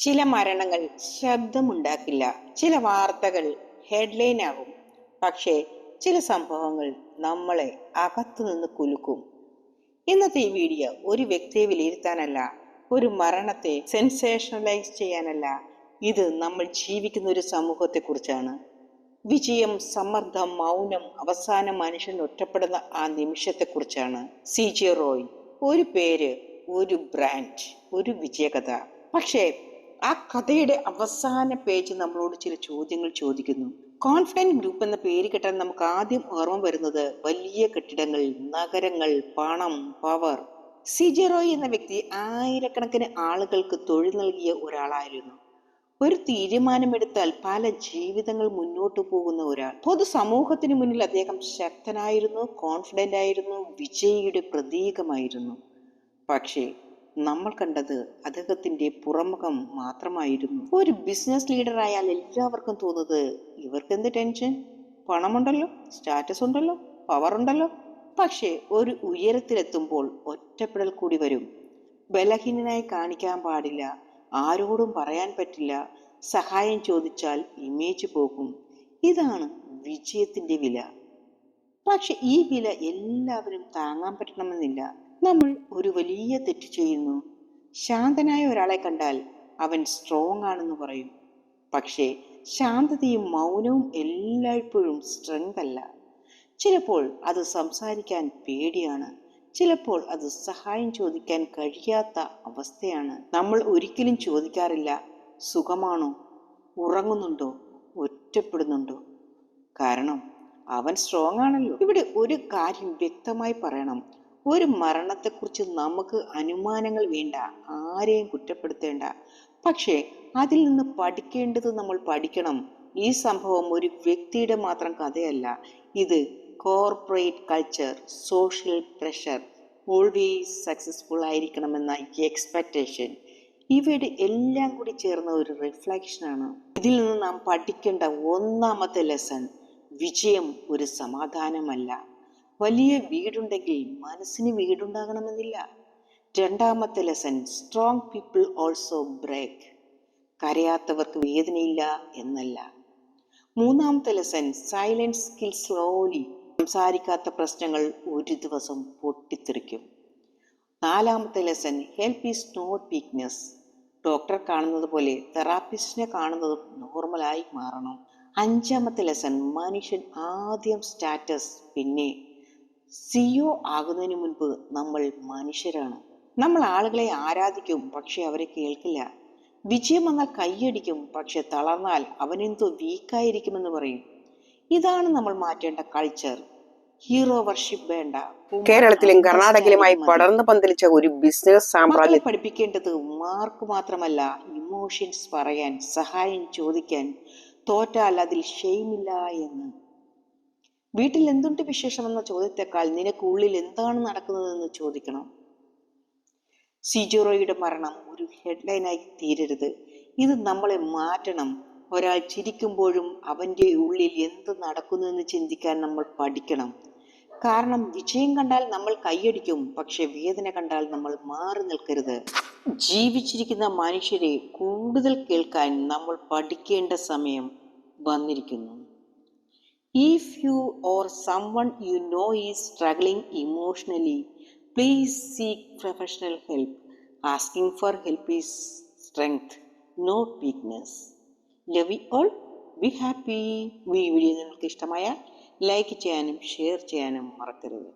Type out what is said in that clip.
ചില മരണങ്ങൾ ശബ്ദമുണ്ടാക്കില്ല. ചില വാർത്തകൾ ഹെഡ്ലൈൻ ആകും പക്ഷേ ചില സംഭവങ്ങൾ നമ്മളെ അകത്തുനിന്ന് കുലുക്കും. ഇന്നത്തെ ഈ വീഡിയോ ഒരു വ്യക്തിയെ വിലയിരുത്താനല്ല ഒരു മരണത്തെ സെൻസേഷണലൈസ് ചെയ്യാനല്ല. ഇത് നമ്മൾ ജീവിക്കുന്ന ഒരു സമൂഹത്തെക്കുറിച്ചാണ്. വിജയം സമ്മർദ്ദം മൗനം അവസാനം മനുഷ്യൻ ഒറ്റപ്പെടുന്ന ആ നിമിഷത്തെക്കുറിച്ചാണ്. സി ജി റോയ് ഒരു പേര് ഒരു ബ്രാൻഡ് ഒരു വിജയകഥ. പക്ഷേ ആ കഥയുടെ അവസാന പേജ് നമ്മളോട് ചില ചോദ്യങ്ങൾ ചോദിക്കുന്നു. കോൺഫിഡന്റ് ഗ്രൂപ്പ് എന്ന പേര് കേട്ടാൽ നമുക്ക് ആദ്യം ഓർമ്മ വരുന്നത് വലിയ കെട്ടിടങ്ങൾ നഗരങ്ങൾ പണം പവർ സിജറോയ് റോയ് എന്ന വ്യക്തി ആയിരക്കണക്കിന് ആളുകൾക്ക് തൊഴിൽ നൽകിയ ഒരാളായിരുന്നു. ഒരു തീരുമാനമെടുത്താൽ പല ജീവിതങ്ങൾ മുന്നോട്ട് പോകുന്ന ഒരാൾ. പൊതു സമൂഹത്തിന് മുന്നിൽ അദ്ദേഹം ശക്തനായിരുന്നു കോൺഫിഡന്റ് ആയിരുന്നു വിജയിയുടെ പ്രതീകമായിരുന്നു. പക്ഷേ നമ്മൾ കണ്ടത് അദ്ദേഹത്തിന്റെ പുറമുഖം മാത്രമായിരുന്നു. ഒരു ബിസിനസ് ലീഡർ ആയാൽ എല്ലാവർക്കും തോന്നുന്നത് ഇവർക്ക് എന്ത് ടെൻഷൻ പണമുണ്ടല്ലോ സ്റ്റാറ്റസ് ഉണ്ടല്ലോ പവർ ഉണ്ടല്ലോ. പക്ഷേ ഒരു ഉയരത്തിലെത്തുമ്പോൾ ഒറ്റപ്പെടൽ കൂടി വരും. ബലഹീനനായി കാണിക്കാൻ പാടില്ല ആരോടും പറയാൻ പറ്റില്ല സഹായം ചോദിച്ചാൽ ഇമേജ് പോകും. ഇതാണ് വിജയത്തിന്റെ വില. പക്ഷെ ഈ വില എല്ലാവരും താങ്ങാൻ പറ്റണമെന്നില്ല. നമ്മൾ ഒരു വലിയ തെറ്റ് ചെയ്യുന്നു. ശാന്തനായ ഒരാളെ കണ്ടാൽ അവൻ സ്ട്രോങ് ആണെന്ന് പറയും. പക്ഷേ ശാന്തതയും മൗനവും എല്ലായ്പ്പോഴും സ്ട്രെങ്ത് അല്ല. ചിലപ്പോൾ അത് സംസാരിക്കാൻ പേടിയാണ്. ചിലപ്പോൾ അത് സഹായം ചോദിക്കാൻ കഴിയാത്ത അവസ്ഥയാണ്. നമ്മൾ ഒരിക്കലും ചോദിക്കാറില്ല സുഖമാണോ? ഉറങ്ങുന്നുണ്ടോ? ഒറ്റപ്പെടുന്നുണ്ടോ? കാരണം അവൻ സ്ട്രോങ് ആണല്ലോ. ഇവിടെ ഒരു കാര്യം വ്യക്തമായി പറയണം. ഒരു മരണത്തെക്കുറിച്ച് നമുക്ക് അനുമാനങ്ങൾ വേണ്ട ആരെയും കുറ്റപ്പെടുത്തേണ്ട. പക്ഷേ അതിൽ നിന്ന് പഠിക്കേണ്ടത് നമ്മൾ പഠിക്കണം. ഈ സംഭവം ഒരു വ്യക്തിയുടെ മാത്രം കഥയല്ല. ഇത് corporate culture social pressure always successful ആയിരിക്കണമെന്ന expectation. ഇവയുടെ എല്ലാം കൂടി ചേർന്ന ഒരു റിഫ്ലക്ഷനാണ് ഇതിൽ നിന്ന് നാം പഠിക്കേണ്ട ഒന്നാമത്തെ ലെസൺ വിജയം ഒരു സമാധാനമല്ല. വലിയ വീടുണ്ടെങ്കിൽ മനസ്സിന് വീടുണ്ടാകണമെന്നില്ല. രണ്ടാമത്തെ lesson strong people also break കരയാത്തവർക്ക് വേദനയില്ല എന്നല്ല. മൂന്നാമത്തെ ലെസൺ സൈലൻസ് സ്കിൽ സ്ലോലി സംസാരിക്കാത്ത പ്രശ്നങ്ങൾ ഒരു ദിവസം പൊട്ടിത്തെറിക്കും. നാലാമത്തെ lesson help is not weakness ഡോക്ടറെ കാണുന്നത് പോലെ തെറാപ്പിസ്റ്റിനെ കാണുന്നതും നോർമലായി മാറണം. അഞ്ചാമത്തെ ലെസൺ മനുഷ്യൻ ആദ്യം സ്റ്റാറ്റസ് പിന്നെ സിഒ ആകുന്നതിന് മുൻപ് നമ്മൾ മനുഷ്യരാണ്. നമ്മൾ ആളുകളെ ആരാധിക്കും പക്ഷെ അവരെ കേൾക്കില്ല. വിജയം വന്നാൽ കൈയടിക്കും പക്ഷെ തളർന്നാൽ അവനെന്തോ വീക്കായിരിക്കുമെന്ന് പറയും. ഇതാണ് നമ്മൾ മാറ്റേണ്ട കൾച്ചർ ഹീറോ വർഷിപ്പ് വേണ്ട. കേരളത്തിലും കർണാടകയിലുമായി പടർന്നു പന്തലിച്ച ഒരു ബിസിനസ് സാമ്രാജ്യം. പഠിപ്പിക്കേണ്ടത് മാർക്ക് മാത്രമല്ല ഇമോഷൻസ് പറയാൻ സഹായം ചോദിക്കാൻ തോറ്റാൽ അതിൽ ഷെയിമില്ല എന്ന്. വീട്ടിൽ എന്തുണ്ട് വിശേഷമെന്ന ചോദ്യത്തെക്കാൾ നിനക്ക് ഉള്ളിൽ എന്താണ് നടക്കുന്നതെന്ന് ചോദിക്കണം. സിജോറോയുടെ മരണം ഒരു ഹെഡ്ലൈനായി തീരരുത്. ഇത് നമ്മളെ മാറ്റണം. ഒരാൾ ചിരിക്കുമ്പോഴും അവന്റെ ഉള്ളിൽ എന്ത് നടക്കുന്നുവെന്ന് ചിന്തിക്കാൻ നമ്മൾ പഠിക്കണം. കാരണം വിജയം കണ്ടാൽ നമ്മൾ കൈയടിക്കും പക്ഷെ വേദന കണ്ടാൽ നമ്മൾ മാറി നിൽക്കരുത്. ജീവിച്ചിരിക്കുന്ന മനുഷ്യരെ കൂടുതൽ കേൾക്കാൻ നമ്മൾ പഠിക്കേണ്ട സമയം വന്നിരിക്കുന്നു. If you or someone you know is struggling emotionally, please seek professional help. Asking for help is strength, not weakness. Love you all. Be happy. ഈ വീഡിയോ നിങ്ങൾക്ക് ഇഷ്ടമായ ലൈക്ക് ചെയ്യാനും ഷെയർ ചെയ്യാനും മറക്കരുത്